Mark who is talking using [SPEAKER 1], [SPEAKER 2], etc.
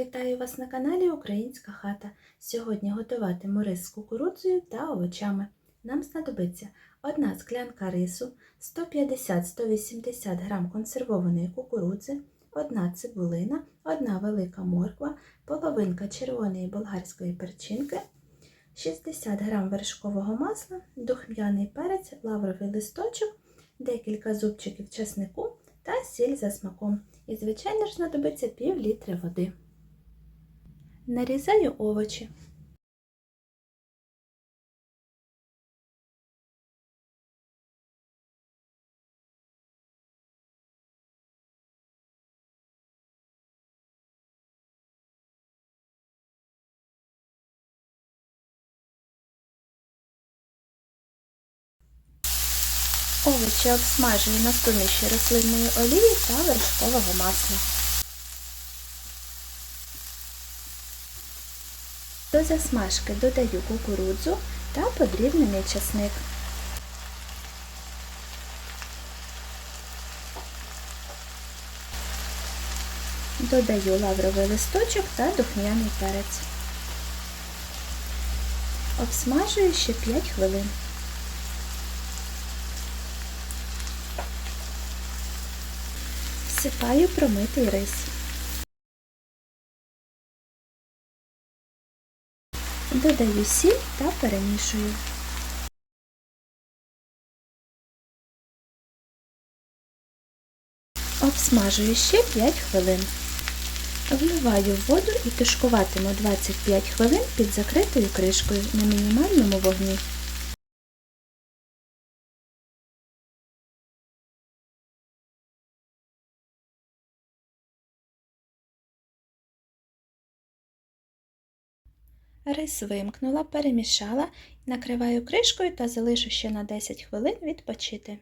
[SPEAKER 1] Вітаю вас на каналі Українська хата. Сьогодні готуватиму рис з кукурудзою та овочами. Нам знадобиться одна склянка рису, 150-180 г консервованої кукурудзи, одна цибулина, одна велика морква, половинка червоної болгарської перчинки, 60 г вершкового масла, духмяний перець, лавровий листочок, декілька зубчиків чеснику та сіль за смаком. І, звичайно ж, знадобиться пів літри води. Нарізаю овочі. Овочі обсмажую на суміші рослинної олії та вершкового масла. До засмажки додаю кукурудзу та подрібнений часник. Додаю лавровий листочок та духмяний перець. Обсмажую ще 5 хвилин. Всипаю промитий рис. Додаю сіль та перемішую. Обсмажую ще 5 хвилин. Вливаю воду і тушкуватиму 25 хвилин під закритою кришкою на мінімальному вогні. Рис вимкнула, перемішала, накриваю кришкою та залишу ще на 10 хвилин відпочити.